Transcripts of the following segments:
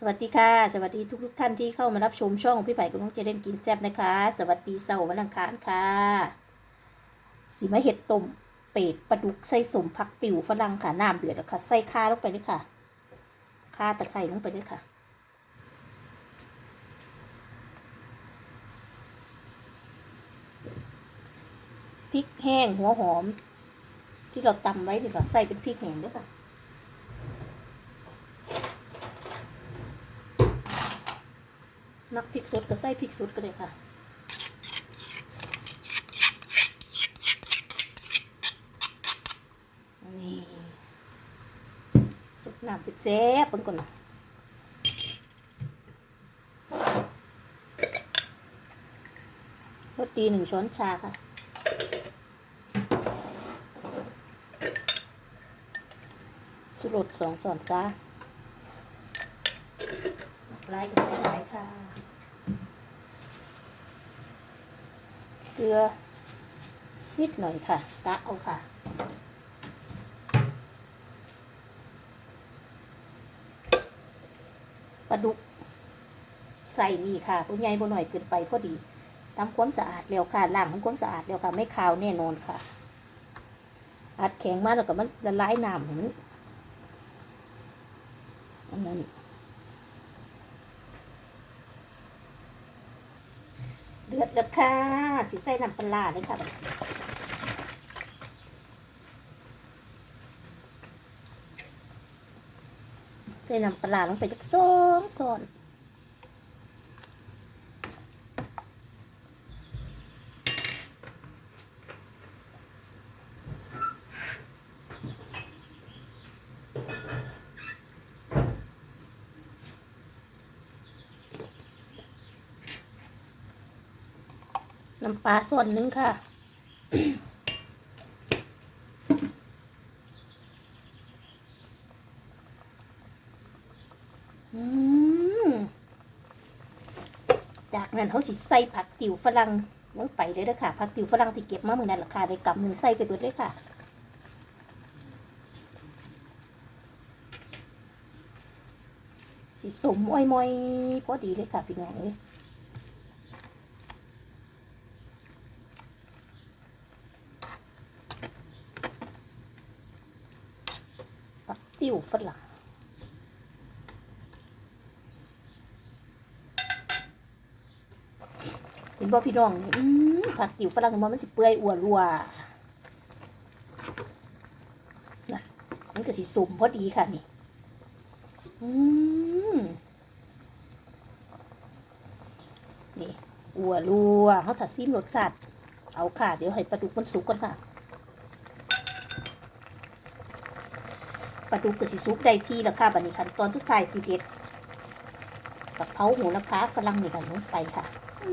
สวัสดีค่ะ สวัสดีทุกทุกท่านที่เข้ามารับชมช่องพี่ไผ่กับน้องเจเดนกินแซ่บนะคะ สวัสดีเสาร์วันอังคารค่ะสีมะเห็ดต้มเป็ดปลาดุกใส่สมผักติ๋วฝรั่งค่ะน้ำเดือดแล้วค่ะ ใส่ข่าลงไปเลยค่ะข่าตะไคร้ลงไปเลยค่ะ พริกแห้งหัวหอม ที่เราตำไว้ดีกว่าใส่เป็นพริกแห้งด้วยค่ะ มักพริกสดก็ใส่พริกสดก็ได้ค่ะนี่สุกน้ำจิบแซ่บเพิ่นก่อนนะรสดีหนึ่งช้อนชาค่ะสุรสสองช้อนชา ไล่ก็ใส่หลายค่ะ เกลือ นิดหน่อยค่ะกะเอาค่ะปลาดุก ใส่นี่ค่ะผู้ใหญ่บ่หน่อยเกินไปพอดีทำความสะอาดแล้วค่ะล้างทำความสะอาดแล้วค่ะ ไม่คาวแน่นอนค่ะ อัดแข็งมากแล้วก็มันละลายน้ำเห็นอันนั้น เดือด แล้วค่ะสีใส่น้ำปลาเลยค่ะใส่น้ำปลาร้าลงไปจักสองส่วน น้ำปลาส่วนหนึ่งค่ะ จากนั้นเขาสิใส่ผักติ๋วฝรั่งลงไปเลยเด้อค่ะผักติ๋วฝรั่งที่เก็บมาเมื่อนั้นราคาได้กำหนึ่งใส่ไปเบิดเลยค่ะสิสมอ้อยมอยพอดีเลยค่ะพี่น้องเลย ติ๋วฝรั่งเห็นบ่พี่น้องอือผักติ๋วฝรั่งมันมันสิเปื่อยอ้วนรัวนะมันก็สิสมพอดีค่ะนี่อืมนี่อ้วนรัวเขาถัดซิมรสสัตว์เอาค่ะ เดี๋ยวให้ปลาดุกมันสุกก่อนค่ะ ลาดุกก็สิสุกได้ที่แล้วค่ะบัดนี้ขั้นตอนสุดท้ายสิเด็ดกับเพราหูละพาฝรั่งนี่กันลงไปค่ะอื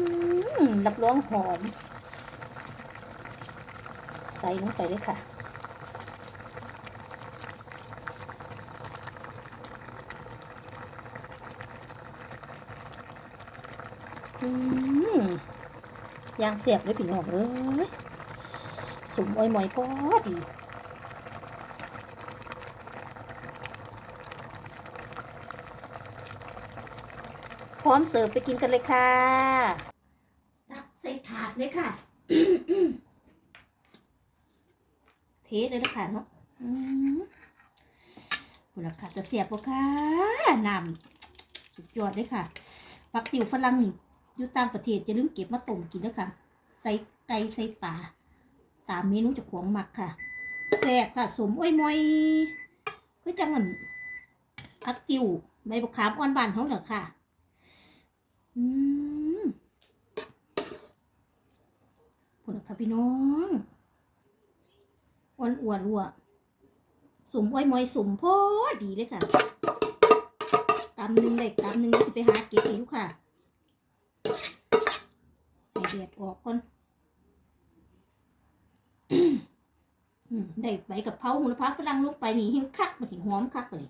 มรับรองหอม ใส่ลงไปเลยค่ะอืมยางเสียบเลยพี่น้องเอ้ยสมอ้อยมอยพอดี พร้อมเสิร์ฟไปกินกันเลยค่ะ ตักใส่ถาดเลยค่ะ เทเลยนะคะเนาะอืมคุณราคาจะเสียบปะค่ะน้ำสุดยอดเลยค่ะปักติวฝรั่งนี่อยู่ตามประเทศจะลืมเก็บมาต้มกินนะคะใส่ไก่ใส่ปลาตามเมนูเจากของหมักค่ะแซ่บค่ะ สมอ้อยมอยคือจังมันปักติวใบบักขามอ่อนบานเขาเหรอค่ะ อืมผลค่ะพี่น้องอ้วนอ้วนรัวสุ่มอ้อยมอยสุ่มพอดีเลยค่ะกำหนึ่งเลยกำหนึ่งจะไปหาเก็บอีกลูกค่ะเดือดออกก่อนได้ใบกับเพราหูละพักฝรั่งลงไปนี่หิ้งคักมาถึงหอมคักมาดิ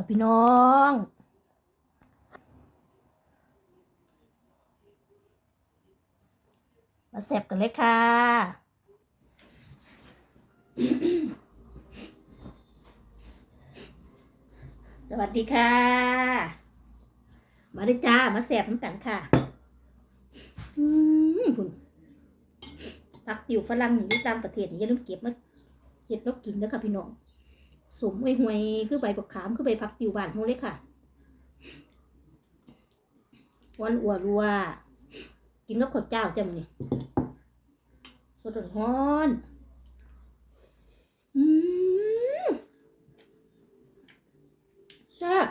ค่พี่น้องมาเสพกันเลยค่ะ สวัสดีค่ะ มาดิจ้า มาเสพน้ำกันค่ะ อืมคุณผักติ๋วฝรั่งอยู่ตามประเทศนี่อย่าลืมเก็บมาเก็บแล้วกินนะควค่ะพี่น้อง สมห่วยๆคือใบผักขามคือใบผักติวบ้านเฮาเลยค่ะวันอัวรัว กินกับข้าวเจ้าจ้ะมื้อนี้สดร้อนอืมแซ่บ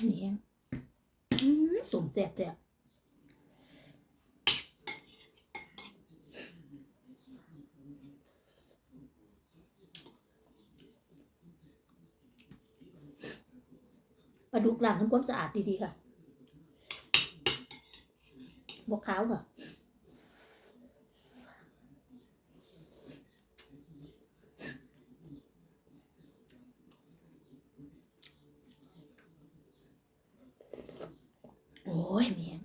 ไอ้เมียงอืมสมแซ่บแซ่บปลาดุกหลังทำความสะอาดดีๆค่ะบวกขาวค่ะ โอ้ ยเมียง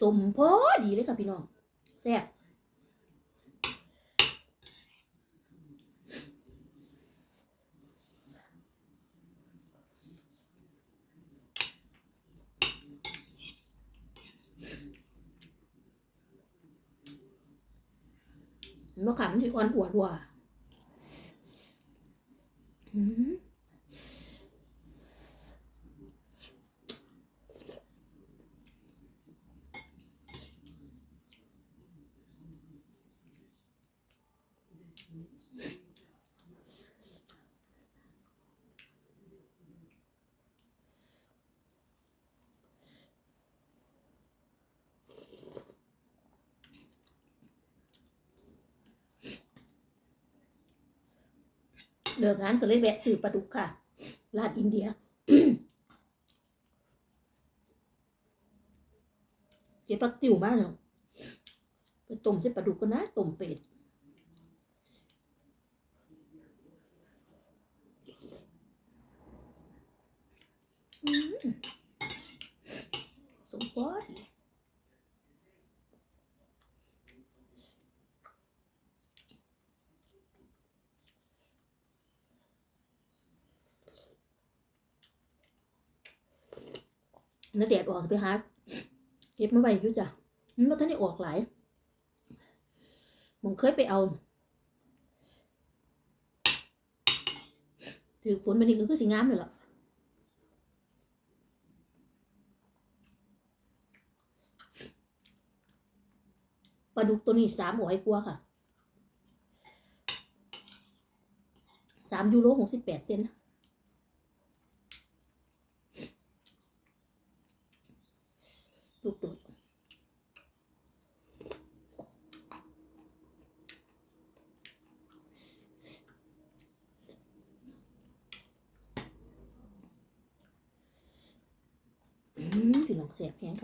สมพอดีเลยค่ะพี่น้องแซ่บมะขามมันสิอ่อนอวดว่ะอืม เลิกงานก็เลยแวะซื้อปลาดุกค่ะร้านอินเดียเก็บปลาติ๋วมากเนาะไปต้มใส่ปลาดุกก็นะต้มเป็ดอืมสมพอดี แล้วแดดออกจะไปหาเก็บมาไว้ยู่จ้ะมันบ่ทันได้ออกหลายผมเคยไปเอา ถือฝนไปนี่ก็คือสิงามเลยล่ะปลาดุกตัวนี้สามร้อยกว่าค่ะสามยูโรหกสิบแปดเซนลูกโดดอืมพี่น้อง เสียบแพงค่ะ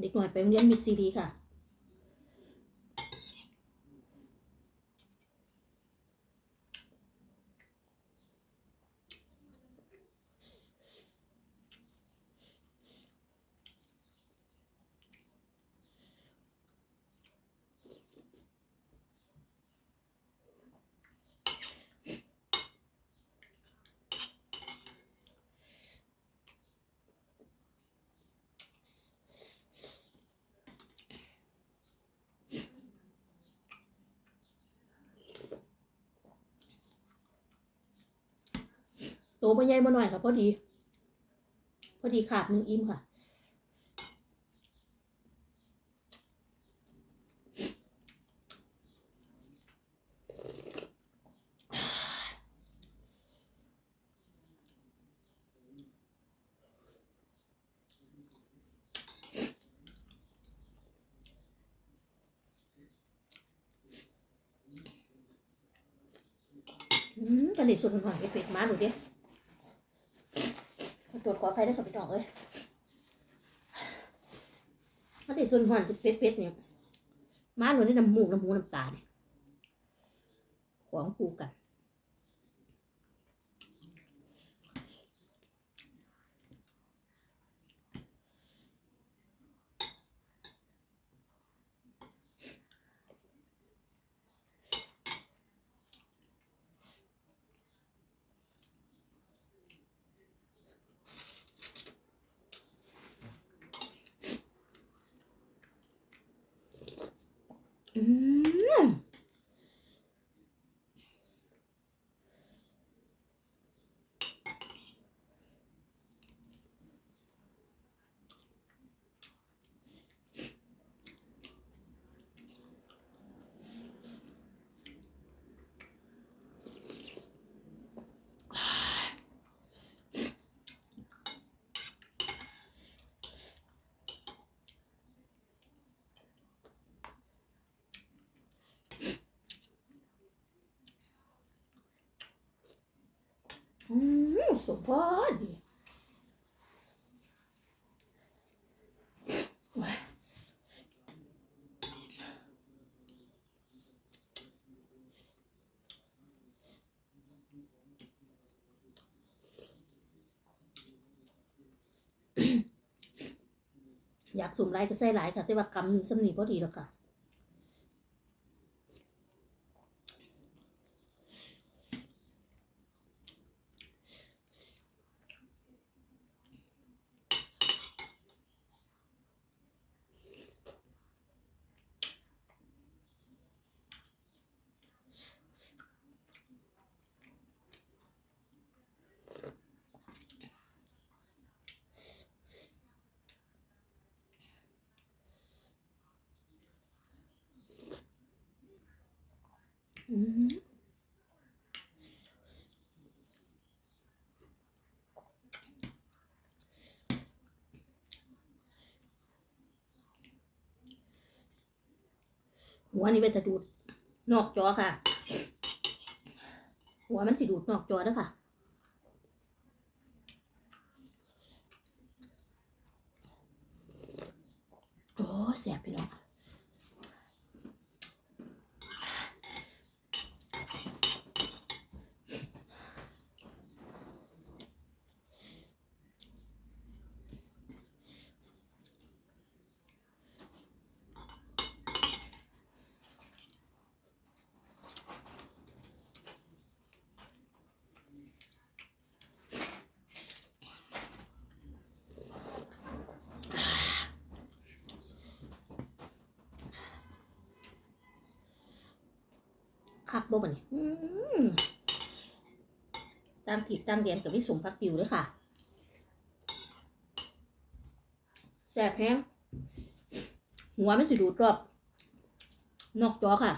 เด็กหน่อยไปโรงเรียนมิดซีดีค่ะ โตัวใหญ่มาหน่อยค่ะพอดี พอดีขาดหนึ่งอิ่มค่ะอืมกันเด็ดสุดหน่อยไปเป็ดมาหนูด้อ ตรวจขออภัยด้วยค่ะพี่น้องเอ้ยถ้าติส่วนหันจะเป็ดๆเนี่ยมาหนูได้น้ำหมูกน้ำหูน้ำตาเนี่ยของปูกัน อืม อืมสมพอดีว้ยอยากสุ่มไรก็ใส่หลายค่ะ แต่ว่ากำหนึ่งสำนีพอดีแล้วค่ะ หัวนี่เป็นจะดูดนอกจอค่ะ หัวมันสิดูดนอกจอด้อค่ะโอ้แสบพี่น้อง คักบ่บัดนี้อืมตั้งถีบตั้งเดียนกับวิสมพักติวด้วยค่ะแสบแห้งหัวไม่สิดูดรอบ นอกจอค่ะ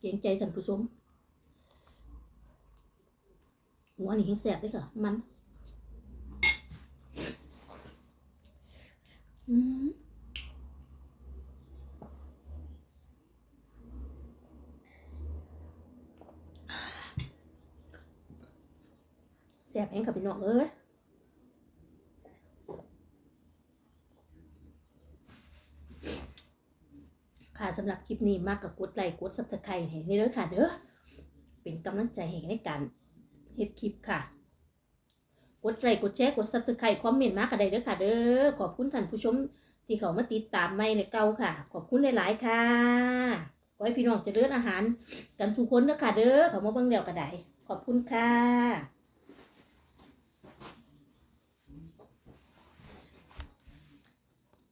เกรงใจท่านผู้ชมหัวนี่หิงแสบด้วยค่ะ มัน อืม แสบ เองกับพี่น้องเอ้ยค่ะสำหรับคลิปนี้มากกับกดไลค์กดซับสไครต์ให้เด้อค่ะเด้อเป็นกำลังใจให้ในการเฮ็ดคลิปค่ะ กดไลค์กดแชร์กดซับสไครต์คอมเมนต์มาค่ะได้เด้อค่ะเด้อขอบคุณท่านผู้ชมที่เขามาติดตามไม่ในเก่าค่ะ ขอบคุณหลาย ๆ ค่ะขอให้พี่น้องจะเจริญอาหาร กันสุขคนเด้อค่ะเด้อเขามาเบิ่งเดียวก็ได้ขอบคุณค่ะ